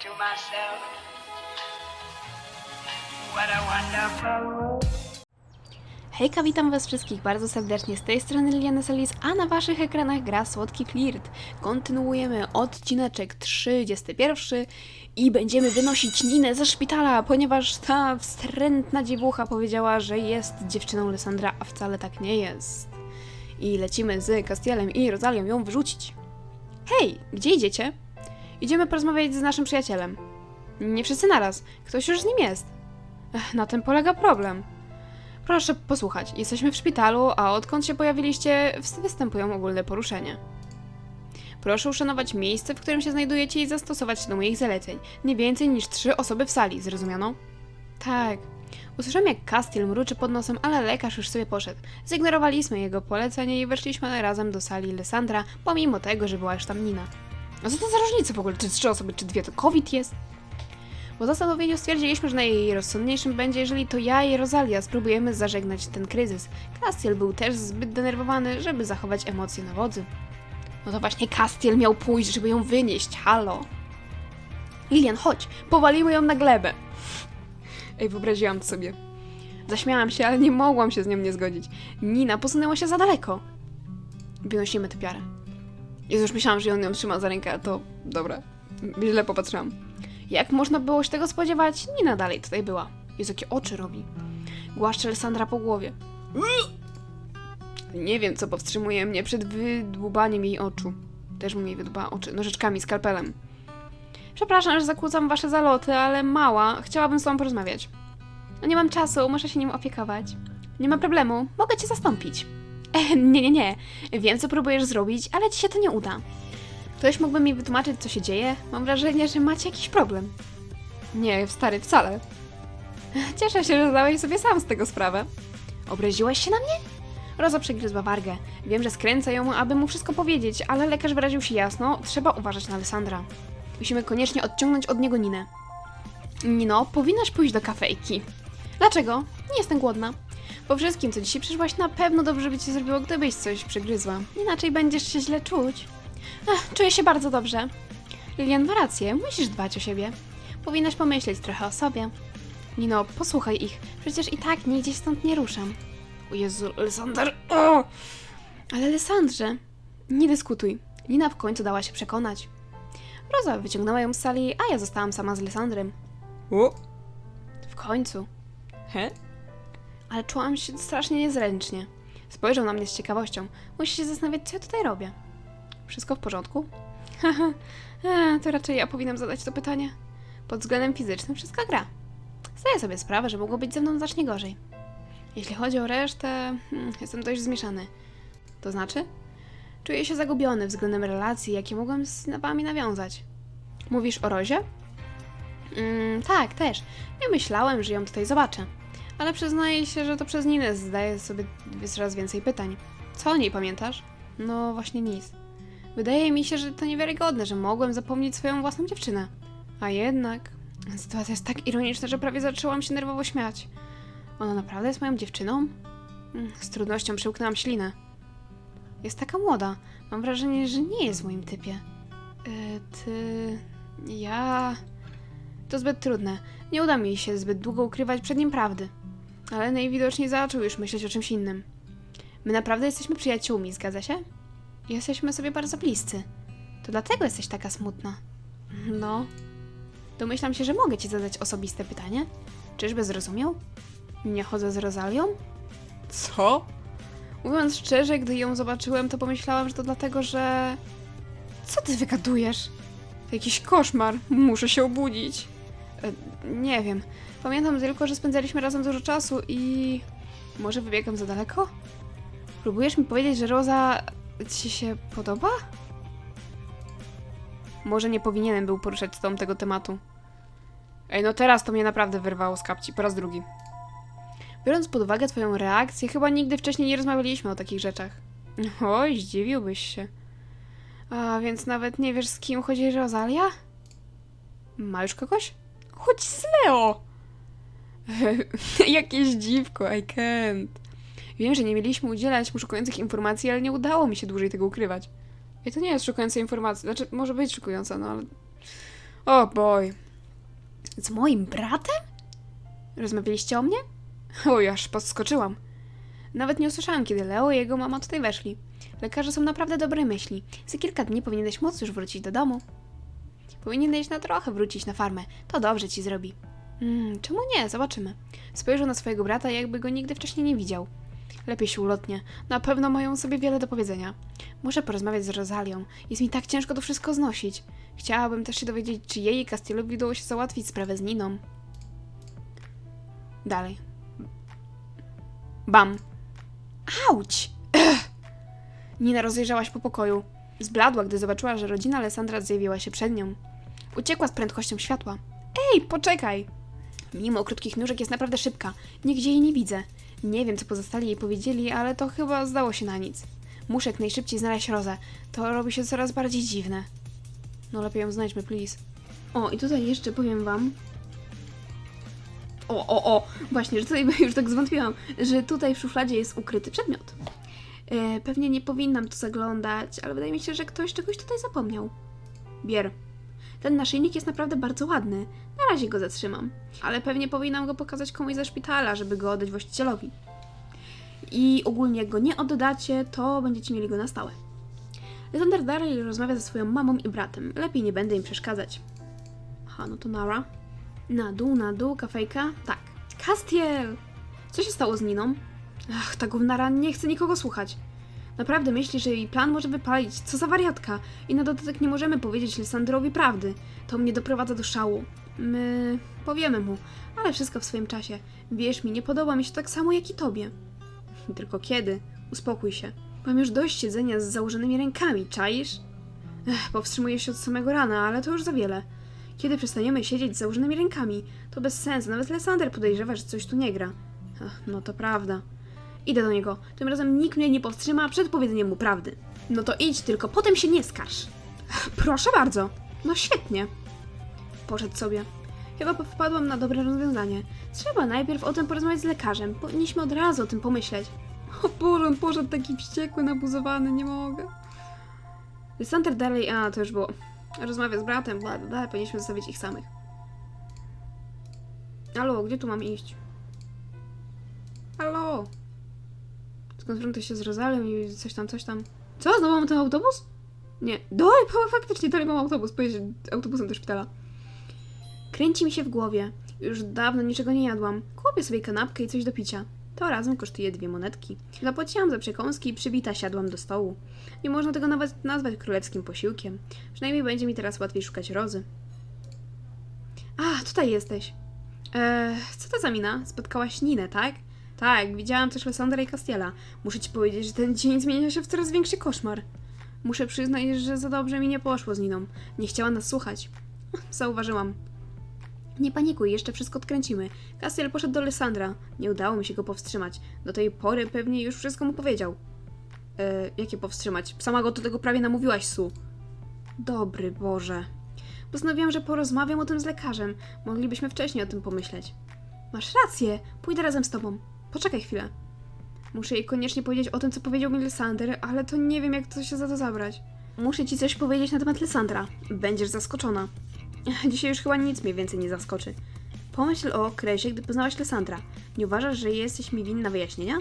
to myself, what a wonderful world. Hejka, witam was wszystkich bardzo serdecznie z tej strony Liliana Salis, a na waszych ekranach gra Słodki Flirt. Kontynuujemy odcineczek 31 i będziemy wynosić Ninę ze szpitala, ponieważ ta wstrętna dziewucha powiedziała, że jest dziewczyną Lysandra, a wcale tak nie jest. I lecimy z Castielem i Rozalią ją wyrzucić. Hej, gdzie idziecie? Idziemy porozmawiać z naszym przyjacielem. Nie wszyscy naraz, ktoś już z nim jest. Ech, na tym polega problem. Proszę posłuchać, jesteśmy w szpitalu, a odkąd się pojawiliście, występują ogólne poruszenia. Proszę uszanować miejsce, w którym się znajdujecie i zastosować się do moich zaleceń. Nie więcej niż trzy osoby w sali, zrozumiano? Tak. Usłyszałem jak Castiel mruczy pod nosem, ale lekarz już sobie poszedł. Zignorowaliśmy jego polecenie i weszliśmy razem do sali Lysandra, pomimo tego, że była już tam Nina. A co to za różnica w ogóle? Czy trzy osoby, czy dwie? To COVID jest? Po zastanowieniu stwierdziliśmy, że najrozsądniejszym będzie, jeżeli to ja i Rosalia spróbujemy zażegnać ten kryzys. Castiel był też zbyt denerwowany, żeby zachować emocje na wodzy. No to właśnie Castiel miał pójść, żeby ją wynieść, halo. Lilian, chodź, powalimy ją na glebę. Ej, wyobraziłam to sobie. Zaśmiałam się, ale nie mogłam się z nią nie zgodzić. Nina posunęła się za daleko. Wynosimy tę piarę. Jezu, już myślałam, że on ją trzyma za rękę, to dobra. Źle popatrzyłam. Jak można było się tego spodziewać? Nina dalej tutaj była. Jezu, jakie oczy robi. Głaszcze Alessandra po głowie. Nie wiem, co powstrzymuje mnie przed wydłubaniem jej oczu. Też mu jej wydłuba oczy, nożyczkami, skalpelem. Przepraszam, że zakłócam wasze zaloty, ale mała, chciałabym z tobą porozmawiać. No nie mam czasu, muszę się nim opiekować. Nie ma problemu, mogę cię zastąpić. E, nie, nie, nie. Wiem, co próbujesz zrobić, ale ci się to nie uda. Ktoś mógłby mi wytłumaczyć, co się dzieje? Mam wrażenie, że macie jakiś problem. Nie, stary, wcale. Cieszę się, że zdałeś sobie sam z tego sprawę. Obraziłaś się na mnie? Roza przegryzła wargę. Wiem, że skręca ją, aby mu wszystko powiedzieć, ale lekarz wyraził się jasno, trzeba uważać na Alessandra. Musimy koniecznie odciągnąć od niego Ninę. Nino, powinnaś pójść do kafejki. Dlaczego? Nie jestem głodna. Po wszystkim, co dzisiaj przyszłaś, na pewno dobrze by ci zrobiło, gdybyś coś przegryzła. Inaczej będziesz się źle czuć. Ach, czuję się bardzo dobrze. Lilian ma rację, musisz dbać o siebie. Powinnaś pomyśleć trochę o sobie. Nino, posłuchaj ich, przecież i tak nigdzie stąd nie ruszam. O Jezu, Lysander, o! Ale Lysandrze, nie dyskutuj. Nina w końcu dała się przekonać. Roza wyciągnęła ją z sali, a ja zostałam sama z Lysandrem. O, W końcu. he? Ale czułam się strasznie niezręcznie. Spojrzał na mnie z ciekawością. Musi się zastanawiać, co ja tutaj robię. Wszystko w porządku? Haha, e, to raczej ja powinnam zadać to pytanie. Pod względem fizycznym wszystko gra. Zdaję sobie sprawę, że mogło być ze mną znacznie gorzej. Jeśli chodzi o resztę, hmm, jestem dość zmieszany. To znaczy? Czuję się zagubiony względem relacji, jakie mogłem z wami nawiązać. Mówisz o Rozie? Mm, tak, też. Nie myślałem, że ją tutaj zobaczę. Ale przyznaję się, że to przez Ninę zdaję sobie coraz więcej pytań. Co o niej pamiętasz? No właśnie nic. Wydaje mi się, że to niewiarygodne, że mogłem zapomnieć swoją własną dziewczynę. A jednak... Sytuacja jest tak ironiczna, że prawie zaczęłam się nerwowo śmiać. Ona naprawdę jest moją dziewczyną? Mm, Z trudnością przełknęłam ślinę. Jest taka młoda. Mam wrażenie, że nie jest w moim typie. E, ty... Ja... To zbyt trudne. Nie uda mi się zbyt długo ukrywać przed nim prawdy. Ale najwidoczniej zaczął już myśleć o czymś innym. My naprawdę jesteśmy przyjaciółmi, zgadza się? Jesteśmy sobie bardzo bliscy. To dlatego jesteś taka smutna. No. Domyślam się, że mogę ci zadać osobiste pytanie. Czyżby zrozumiał? Nie chodzę z Rozalią? Co? Mówiąc szczerze, gdy ją zobaczyłem, to pomyślałam, że to dlatego, że... Co ty wygadujesz? To jakiś koszmar. Muszę się obudzić. E, nie wiem. Pamiętam tylko, że spędzaliśmy razem dużo czasu i... Może wybiegam za daleko? Próbujesz mi powiedzieć, że Roza ci się podoba? Może nie powinienem był poruszać z tobą tego tematu. Ej, no teraz to mnie naprawdę wyrwało z kapci, po raz drugi. Biorąc pod uwagę twoją reakcję, chyba nigdy wcześniej nie rozmawialiśmy o takich rzeczach. Oj, zdziwiłbyś się. A więc nawet nie wiesz, z kim chodzi Rosalia? Ma już kogoś? Chodź z Leo! Jakieś dziwko, I can't. Wiem, że nie mieliśmy udzielać mu szokujących informacji, ale nie udało mi się dłużej tego ukrywać. I to nie jest szokująca informacja. Znaczy, może być szokująca, no ale... O boj. Z moim bratem? Rozmawialiście o mnie? Oj, aż podskoczyłam. Nawet nie usłyszałam, kiedy Leo i jego mama tutaj weszli. Lekarze są naprawdę dobrej myśli. Za kilka dni powinieneś móc już wrócić do domu. Powinieneś na trochę wrócić na farmę. To dobrze ci zrobi. Hmm, czemu nie? Zobaczymy. Spojrzał na swojego brata, jakby go nigdy wcześniej nie widział. Lepiej się ulotnie. Na pewno mają sobie wiele do powiedzenia. Muszę porozmawiać z Rozalią. Jest mi tak ciężko to wszystko znosić. Chciałabym też się dowiedzieć, czy jej i Castielowi udało się załatwić sprawę z Niną. Dalej. Bam. Auć! Ech. Nina rozejrzała się po pokoju. Zbladła, gdy zobaczyła, że rodzina Alessandra zjawiła się przed nią. Uciekła z prędkością światła. Ej, poczekaj! Mimo krótkich nóżek jest naprawdę szybka. Nigdzie jej nie widzę. Nie wiem, co pozostali jej powiedzieli, ale to chyba zdało się na nic. Muszę jak najszybciej znaleźć Rozę. To robi się coraz bardziej dziwne. No lepiej ją znajdźmy, please. O, i tutaj jeszcze powiem wam... O, o, o! Właśnie, że tutaj już tak zwątpiłam, że tutaj w szufladzie jest ukryty przedmiot. E, pewnie nie powinnam tu zaglądać, ale wydaje mi się, że ktoś czegoś tutaj zapomniał. Bier. Ten naszyjnik jest naprawdę bardzo ładny. Na razie go zatrzymam. Ale pewnie powinnam go pokazać komuś ze szpitala, żeby go oddać właścicielowi. I ogólnie jak go nie oddacie, to będziecie mieli go na stałe. Alexander dalej rozmawia ze swoją mamą i bratem. Lepiej nie będę im przeszkadzać. Aha, no to Nara. Na dół, na dół, kafejka. Tak. Castiel! Co się stało z Niną? Ach, ta gównara nie chce nikogo słuchać. Naprawdę myśli, że jej plan może wypalić. Co za wariatka. I na dodatek nie możemy powiedzieć Lysandrowi prawdy. To mnie doprowadza do szału. My powiemy mu, ale wszystko w swoim czasie. Wierz mi, nie podoba mi się tak samo jak i tobie. Tylko kiedy? Uspokój się. Mam już dość siedzenia z założonymi rękami, czaisz? Ech, powstrzymuję się od samego rana, ale to już za wiele. Kiedy przestaniemy siedzieć z założonymi rękami? To bez sensu, nawet Lesander podejrzewa, że coś tu nie gra. Ach, no to prawda. Idę do niego. Tym razem nikt mnie nie powstrzyma przed powiedzeniem mu prawdy. No to idź, tylko potem się nie skarż. Proszę bardzo. No świetnie. Poszedł sobie. Chyba wpadłam na dobre rozwiązanie. Trzeba najpierw o tym porozmawiać z lekarzem. Powinniśmy od razu o tym pomyśleć. O Boże, on poszedł taki wściekły, nabuzowany, nie mogę. Lysander dalej, a to już było. Rozmawia z bratem, bla, bla, powinniśmy zostawić ich samych. Halo, gdzie tu mam iść? Halo? Skonfrontuj się z Rozalem i coś tam, coś tam. Co? Znowu mam ten autobus? Nie. Doj, faktycznie dalej mam autobus. Pojedzie autobusem do szpitala. Kręci mi się w głowie. Już dawno niczego nie jadłam. Kupię sobie kanapkę i coś do picia. To razem kosztuje dwie monetki. Zapłaciłam za przekąski i przybita siadłam do stołu. Nie można tego nawet nazwać królewskim posiłkiem. Przynajmniej będzie mi teraz łatwiej szukać rozy. A, tutaj jesteś. Eee, co to za mina? Spotkałaś Ninę, tak? Tak, widziałam też Lysandra i Castiela. Muszę ci powiedzieć, że ten dzień zmienia się w coraz większy koszmar. Muszę przyznać, że za dobrze mi nie poszło z Niną. Nie chciała nas słuchać. Zauważyłam. Nie panikuj, jeszcze wszystko odkręcimy. Castiel poszedł do Lysandra. Nie udało mi się go powstrzymać. Do tej pory pewnie już wszystko mu powiedział. E, jakie powstrzymać? Sama go do tego prawie namówiłaś, Su. Dobry Boże. Postanowiłam, że porozmawiam o tym z lekarzem. Moglibyśmy wcześniej o tym pomyśleć. Masz rację. Pójdę razem z tobą. Poczekaj chwilę. Muszę jej koniecznie powiedzieć o tym, co powiedział mi Lysander, ale to nie wiem, jak to się za to zabrać. Muszę ci coś powiedzieć na temat Lysandra. Będziesz zaskoczona. Dzisiaj już chyba nic mnie więcej nie zaskoczy. Pomyśl o okresie, gdy poznałaś Lysandra. Nie uważasz, że jesteś mi winna wyjaśnienia?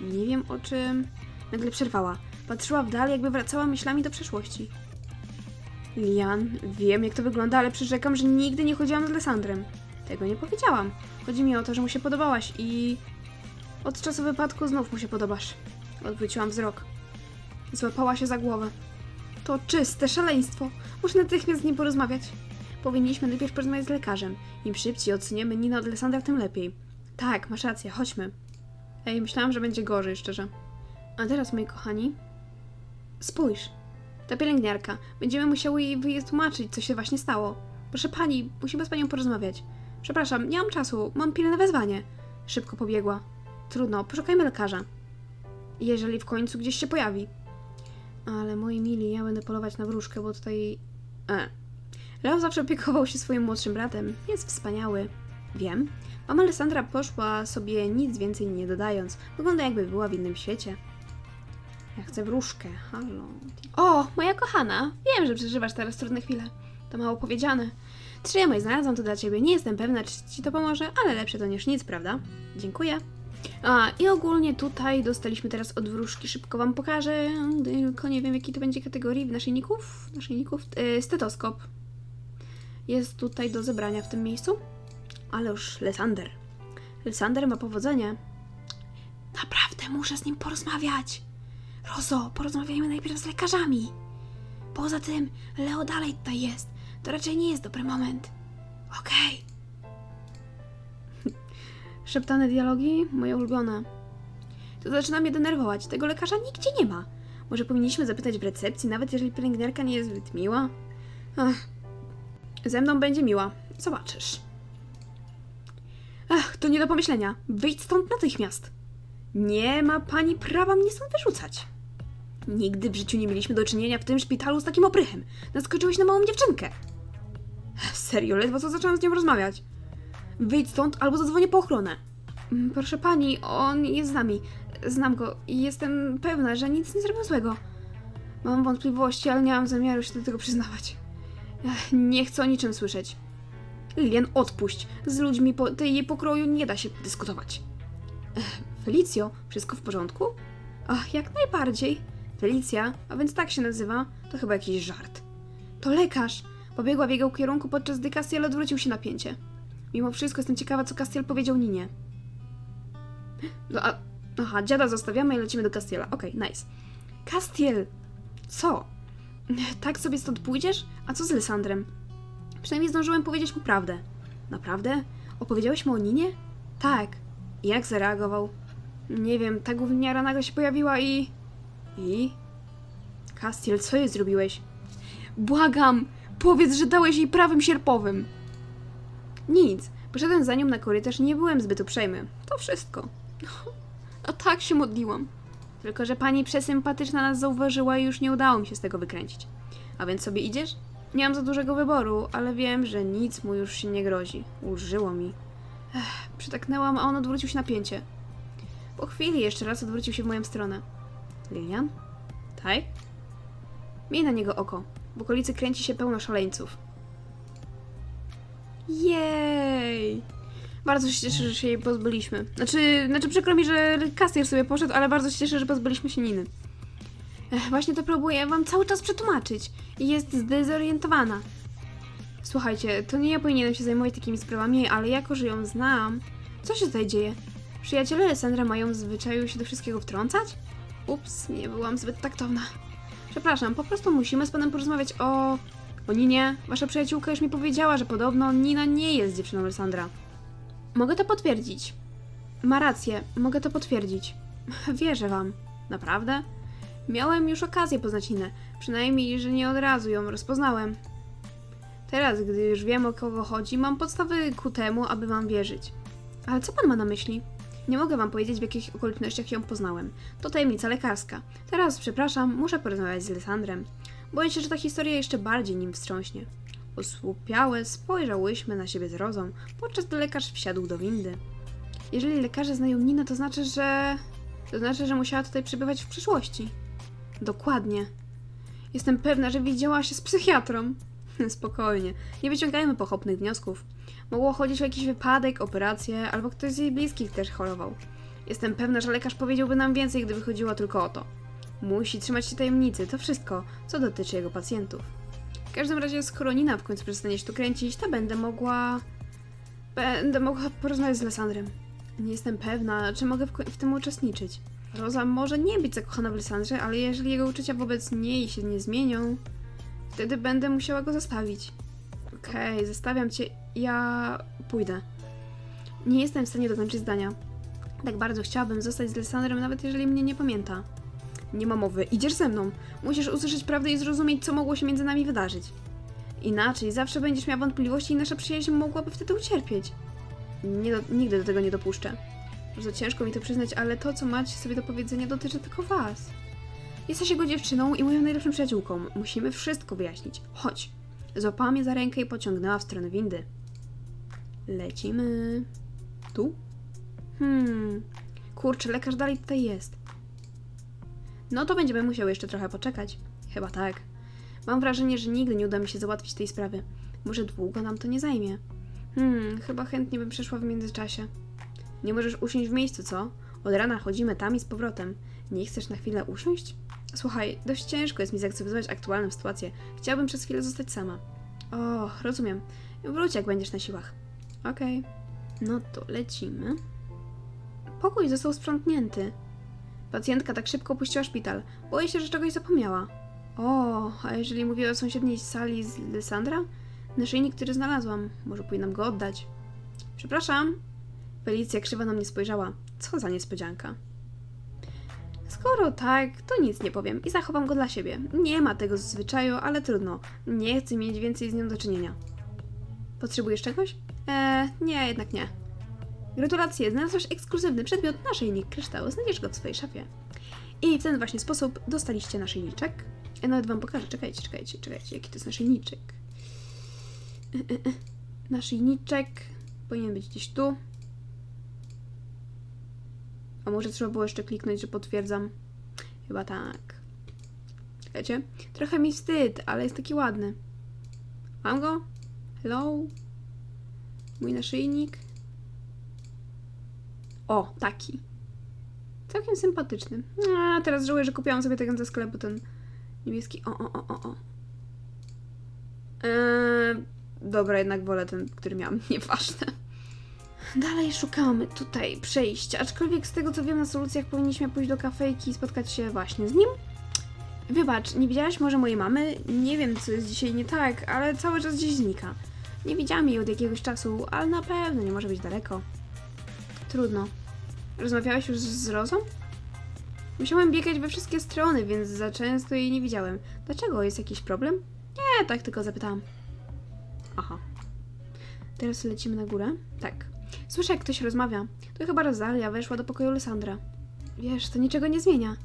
Nie wiem o czym... Nagle przerwała. Patrzyła w dal, jakby wracała myślami do przeszłości. Lian, wiem jak to wygląda, ale przyrzekam, że nigdy nie chodziłam z Lysandrem. Tego nie powiedziałam. Chodzi mi o to, że mu się podobałaś i... Od czasu wypadku znów mu się podobasz. Odwróciłam wzrok. Złapała się za głowę. To czyste szaleństwo. Muszę natychmiast z nim porozmawiać. Powinniśmy najpierw porozmawiać z lekarzem. Im szybciej oceniemy Ninę od Alessandra, tym lepiej. Tak, masz rację, chodźmy. Ej, myślałam, że będzie gorzej, szczerze. A teraz, moi kochani, spójrz. Ta pielęgniarka. Będziemy musiały jej wytłumaczyć, co się właśnie stało. Proszę pani, musimy z panią porozmawiać. Przepraszam, nie mam czasu, mam pilne wezwanie. Szybko pobiegła. Trudno, poszukajmy lekarza. Jeżeli w końcu gdzieś się pojawi. Ale moi mili, ja będę polować na wróżkę, bo tutaj... E. Leo zawsze opiekował się swoim młodszym bratem. Jest wspaniały. Wiem. Mama Alessandra poszła sobie nic więcej nie dodając. Wygląda jakby była w innym świecie. Ja chcę wróżkę. Halo. O, moja kochana. Wiem, że przeżywasz teraz trudne chwile. To mało powiedziane. Trzymaj, znalazłam to dla ciebie. Nie jestem pewna, czy ci to pomoże, ale lepsze to niż nic, prawda? Dziękuję. A, i ogólnie tutaj dostaliśmy teraz od wróżki. Szybko wam pokażę, tylko nie wiem, jakiej to będzie kategorii naszyjników. Naszyjników. E, stetoskop. Jest tutaj do zebrania w tym miejscu. Ale już Lesander. Lesander ma powodzenie. Naprawdę muszę z nim porozmawiać. Rozo, porozmawiajmy najpierw z lekarzami. Poza tym, Leo dalej tutaj jest. To raczej nie jest dobry moment. Okej. Szeptane dialogi? Moje ulubione. To zaczyna mnie denerwować. Tego lekarza nigdzie nie ma. Może powinniśmy zapytać w recepcji, nawet jeżeli pielęgniarka nie jest zbyt miła? Ach. Ze mną będzie miła. Zobaczysz. Ach, to nie do pomyślenia. Wyjdź stąd natychmiast. Nie ma pani prawa mnie stąd wyrzucać. Nigdy w życiu nie mieliśmy do czynienia w tym szpitalu z takim oprychem. Naskoczyłeś na małą dziewczynkę. Serio, ledwo co zaczęłam z nią rozmawiać. Wyjdź stąd albo zadzwonię po ochronę. Mm, Proszę pani, on jest z nami. Znam go i jestem pewna, że nic nie zrobił złego. Mam wątpliwości, ale nie mam zamiaru się do tego przyznawać. Nie chcę o niczym słyszeć. Lilian, odpuść. Z ludźmi po tej jej pokroju nie da się dyskutować. Ech, Felicjo, wszystko w porządku? Ach, jak najbardziej. Felicja, a więc tak się nazywa, to chyba jakiś żart. To lekarz. Pobiegła w jego kierunku, podczas gdy Castiel odwrócił się napięcie. Mimo wszystko jestem ciekawa, co Castiel powiedział Ninie. No a... Aha, dziada zostawiamy i lecimy do Castiela. Okej, nice. Castiel! Co? Tak sobie stąd pójdziesz? A co z Lysandrem? Przynajmniej zdążyłem powiedzieć mu prawdę. Naprawdę? Opowiedziałeś mu o Ninie? Tak. Jak zareagował? Nie wiem, ta gówniara nagle się pojawiła i... I? Castiel, co jej zrobiłeś? Błagam! Powiedz, że dałeś jej prawym sierpowym! Nic. Poszedłem za nią na korytarz i nie byłem zbyt uprzejmy. To wszystko. A tak się modliłam. Tylko, że pani przesympatyczna nas zauważyła i już nie udało mi się z tego wykręcić. A więc sobie idziesz? Nie mam za dużego wyboru, ale wiem, że nic mu już się nie grozi. Ulżyło mi. Ech, przytaknęłam, a on odwrócił się napięcie. Po chwili jeszcze raz odwrócił się w moją stronę. Lilian? Taj? Miej na niego oko. W okolicy kręci się pełno szaleńców. Jej! Bardzo się cieszę, że się jej pozbyliśmy. Znaczy, znaczy przykro mi, że Castier sobie poszedł, ale bardzo się cieszę, że pozbyliśmy się Niny. Ech, właśnie to próbuję wam cały czas przetłumaczyć. Jest zdezorientowana. Słuchajcie, to nie ja powinienem się zajmować takimi sprawami, ale jako, że ją znam... Co się tutaj dzieje? Przyjaciele Alessandra mają w zwyczaju się do wszystkiego wtrącać? Ups, nie byłam zbyt taktowna. Przepraszam, po prostu musimy z panem porozmawiać o... O Ninie. Wasza przyjaciółka już mi powiedziała, że podobno Nina nie jest dziewczyną Alessandra. Mogę to potwierdzić. Ma rację, mogę to potwierdzić. Wierzę wam. Naprawdę? Miałem już okazję poznać Ninę. Przynajmniej, że nie od razu ją rozpoznałem. Teraz, gdy już wiem o kogo chodzi, mam podstawy ku temu, aby wam wierzyć. Ale co pan ma na myśli? Nie mogę wam powiedzieć, w jakich okolicznościach ją poznałem. To tajemnica lekarska. Teraz, przepraszam, muszę porozmawiać z Lysandrem. Boję się, że ta historia jeszcze bardziej nim wstrząśnie. Osłupiałe spojrzałyśmy na siebie z Rozą, podczas gdy lekarz wsiadł do windy. Jeżeli lekarze znają Ninę, to znaczy, że... To znaczy, że musiała tutaj przebywać w przyszłości. Dokładnie. Jestem pewna, że widziała się z psychiatrą. Spokojnie, nie wyciągajmy pochopnych wniosków. Mogło chodzić o jakiś wypadek, operację, albo ktoś z jej bliskich też chorował. Jestem pewna, że lekarz powiedziałby nam więcej, gdyby chodziło tylko o to. Musi trzymać się tajemnicy, to wszystko, co dotyczy jego pacjentów. W każdym razie, skoro Nina w końcu przestanie się tu kręcić, to będę mogła... Będę mogła porozmawiać z Lesandrem. Nie jestem pewna, czy mogę w, w tym uczestniczyć. Roza może nie być zakochana w Lesandrze, ale jeżeli jego uczucia wobec niej się nie zmienią, wtedy będę musiała go zostawić. Okej, zostawiam cię. Ja pójdę. Nie jestem w stanie dokończyć zdania. Tak bardzo chciałabym zostać z Lysandrem, nawet jeżeli mnie nie pamięta. Nie ma mowy, idziesz ze mną. Musisz usłyszeć prawdę i zrozumieć, co mogło się między nami wydarzyć. Inaczej zawsze będziesz miała wątpliwości i nasza przyjaźń mogłaby wtedy ucierpieć. Nie do, nigdy do tego nie dopuszczę. Bardzo ciężko mi to przyznać, ale to, co macie sobie do powiedzenia, dotyczy tylko was. Jesteś jego dziewczyną i moją najlepszą przyjaciółką. Musimy wszystko wyjaśnić. Chodź. Złapała mnie za rękę i pociągnęła w stronę windy. Lecimy. Tu? Hmm. Kurczę, lekarz dalej tutaj jest. No to będziemy musiały jeszcze trochę poczekać. Chyba tak. Mam wrażenie, że nigdy nie uda mi się załatwić tej sprawy. Może długo nam to nie zajmie. Hmm, chyba chętnie bym przeszła w międzyczasie. Nie możesz usiąść w miejscu, co? Od rana chodzimy tam i z powrotem. Nie chcesz na chwilę usiąść? Słuchaj, dość ciężko jest mi zaakceptować aktualną sytuację. Chciałabym przez chwilę zostać sama. O, rozumiem. Wróć, jak będziesz na siłach. Okej. No to lecimy. Pokój został sprzątnięty. Pacjentka tak szybko opuściła szpital. Boję się, że czegoś zapomniała. O, a jeżeli mówiła o sąsiedniej sali z Lysandra? Naszyjnik, który znalazłam. Może powinnam go oddać. Przepraszam. Felicja krzywo na mnie spojrzała. Co za niespodzianka. Skoro tak, to nic nie powiem i zachowam go dla siebie. Nie ma tego zwyczaju, ale trudno. Nie chcę mieć więcej z nią do czynienia. Potrzebujesz czegoś? Eee, nie, jednak nie. Gratulacje, znalazłaś ekskluzywny przedmiot naszyjnik kryształu. Znajdziesz go w swojej szafie. I w ten właśnie sposób dostaliście naszyjniczek. Ja nawet wam pokażę. Czekajcie, czekajcie, czekajcie, jaki to jest naszyjniczek. E, e, e. Naszyjniczek powinien być gdzieś tu. A może trzeba było jeszcze kliknąć, że potwierdzam? Chyba tak. Czekajcie. Trochę mi wstyd, ale jest taki ładny. Mam go? Hello? Mój naszyjnik? O, taki. Całkiem sympatyczny. A, teraz żałuję, że kupiłam sobie ten ze sklepu, ten niebieski. O, o, o, o, o. Eee, dobra, jednak wolę ten, który miałam. Nieważne. Dalej szukamy tutaj przejścia, aczkolwiek z tego co wiem na solucjach powinniśmy pójść do kafejki i spotkać się właśnie z nim. Wybacz, nie widziałaś może mojej mamy? Nie wiem co jest dzisiaj nie tak, ale cały czas gdzieś znika. Nie widziałam jej od jakiegoś czasu, ale na pewno nie może być daleko. Trudno. Rozmawiałeś już z Rozą? Musiałem biegać we wszystkie strony, więc za często jej nie widziałem. Dlaczego? Jest jakiś problem? Nie, tak tylko zapytałam. Aha. Teraz lecimy na górę? Tak. Słyszę, jak ktoś rozmawia. To chyba Rosalia weszła do pokoju Lysandra. Wiesz, to niczego nie zmienia.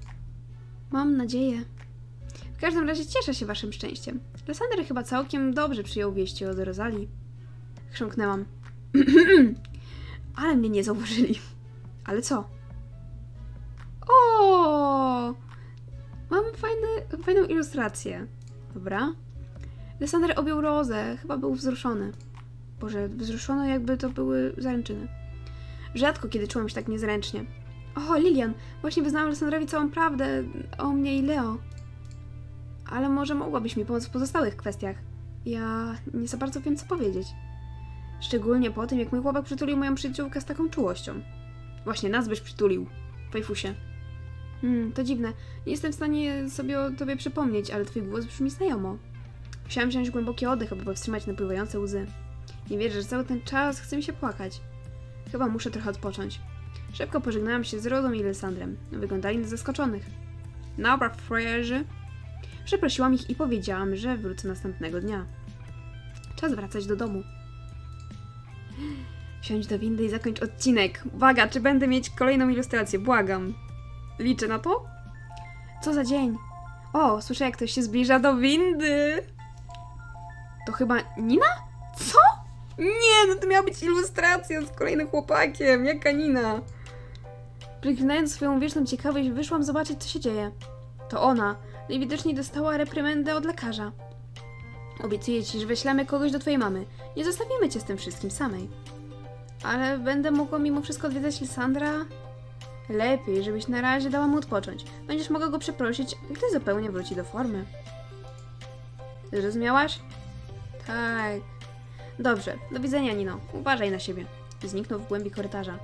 Mam nadzieję. W każdym razie cieszę się waszym szczęściem. Lysander chyba całkiem dobrze przyjął wieści od Rosalii. Chrząknęłam. Ale mnie nie zauważyli. Ale co? O! Mam fajny, fajną ilustrację. Dobra. Lysander objął rozę. Chyba był wzruszony. Boże, wzruszony jakby to były zaręczyny. Rzadko kiedy czułam się tak niezręcznie. O, Lilian, właśnie wyznałam Lysandrowi całą prawdę o mnie i Leo. Ale może mogłabyś mi pomóc w pozostałych kwestiach. Ja nie za bardzo wiem, co powiedzieć. Szczególnie po tym, jak mój chłopak przytulił moją przyjaciółkę z taką czułością. Właśnie nas byś przytulił, Fajfusie. Hmm, to dziwne. Nie jestem w stanie sobie o tobie przypomnieć, ale twój głos brzmi znajomo. Musiałam wziąć głęboki oddech, aby powstrzymać napływające łzy. Nie wierzę, że cały ten czas chce mi się płakać. Chyba muszę trochę odpocząć. Szybko pożegnałam się z Rodą i Lysandrem. Wyglądali na zaskoczonych. Dobra, frajerzy. Przeprosiłam ich i powiedziałam, że wrócę następnego dnia. Czas wracać do domu. Wsiądź do windy i zakończ odcinek. Uwaga, czy będę mieć kolejną ilustrację? Błagam. Liczę na to? Co za dzień? O, słyszę jak ktoś się zbliża do windy. To chyba Nina? Co? Nie, no to miała być ilustracja z kolejnym chłopakiem. Jaka Nina? Przeklinając swoją wieczną ciekawość, wyszłam zobaczyć, co się dzieje. To ona. Najwidoczniej dostała reprymendę od lekarza. Obiecuję ci, że wyślemy kogoś do twojej mamy. Nie zostawimy cię z tym wszystkim samej. Ale będę mogła mimo wszystko odwiedzać Lysandra? Lepiej, żebyś na razie dała mu odpocząć. Będziesz mogła go przeprosić, gdy zupełnie wróci do formy. Zrozumiałaś? Tak. Dobrze, do widzenia, Nino. Uważaj na siebie. Zniknął w głębi korytarza.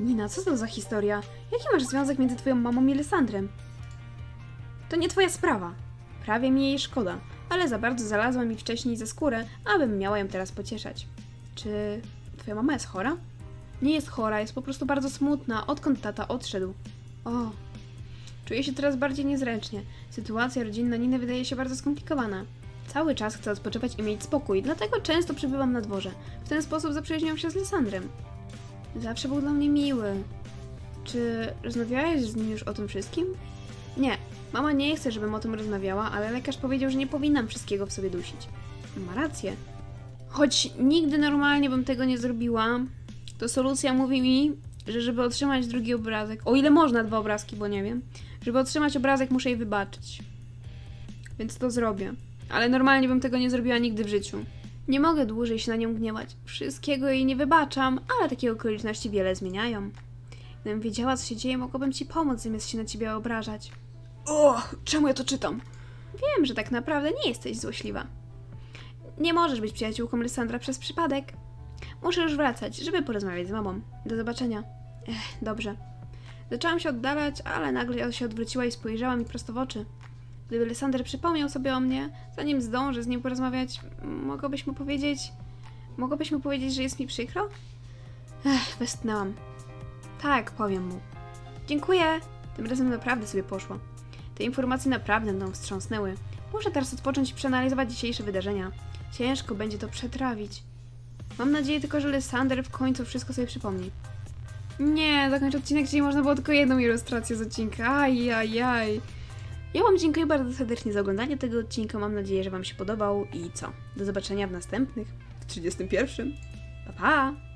Nina, co to za historia? Jaki masz związek między twoją mamą i Lysandrem? To nie twoja sprawa. Prawie mi jej szkoda, ale za bardzo zalazła mi wcześniej za skórę, abym miała ją teraz pocieszać. Czy twoja mama jest chora? Nie jest chora, jest po prostu bardzo smutna, odkąd tata odszedł. O, czuję się teraz bardziej niezręcznie. Sytuacja rodzinna Niny wydaje się bardzo skomplikowana. Cały czas chcę odpoczywać i mieć spokój, dlatego często przebywam na dworze. W ten sposób zaprzyjaźniłam się z Lysandrem. Zawsze był dla mnie miły. Czy rozmawiałeś z nim już o tym wszystkim? Nie. Mama nie chce, żebym o tym rozmawiała, ale lekarz powiedział, że nie powinnam wszystkiego w sobie dusić. Ma rację. Choć nigdy normalnie bym tego nie zrobiła, to solucja mówi mi, że żeby otrzymać drugi obrazek, o ile można dwa obrazki, bo nie wiem, żeby otrzymać obrazek muszę jej wybaczyć. Więc to zrobię. ale normalnie bym tego nie zrobiła nigdy w życiu. Nie mogę dłużej się na nią gniewać. Wszystkiego jej nie wybaczam, ale takie okoliczności wiele zmieniają. Gdybym wiedziała, co się dzieje, mogłabym ci pomóc, zamiast się na ciebie obrażać. O, czemu ja to czytam? Wiem, że tak naprawdę nie jesteś złośliwa. Nie możesz być przyjaciółką Lysandra przez przypadek. Muszę już wracać, żeby porozmawiać z mamą. Do zobaczenia. Ech, dobrze. Zaczęłam się oddalać, ale nagle się odwróciła i spojrzała mi prosto w oczy. Gdyby Lysander przypomniał sobie o mnie, zanim zdążę z nim porozmawiać, mogłabyś mu powiedzieć... Mogłabyś mu powiedzieć, że jest mi przykro? Ech, westchnęłam. Tak, powiem mu. Dziękuję. Tym razem naprawdę sobie poszło. Te informacje naprawdę mną wstrząsnęły. Muszę teraz odpocząć i przeanalizować dzisiejsze wydarzenia. Ciężko będzie to przetrawić. Mam nadzieję tylko, że Lysander w końcu wszystko sobie przypomni. Nie, zakończ odcinek, gdzie można było tylko jedną ilustrację z odcinka. Ajajaj. Ja Wam dziękuję bardzo serdecznie za oglądanie tego odcinka. Mam nadzieję, że Wam się podobał i co? Do zobaczenia w następnych. W 31. Pa pa!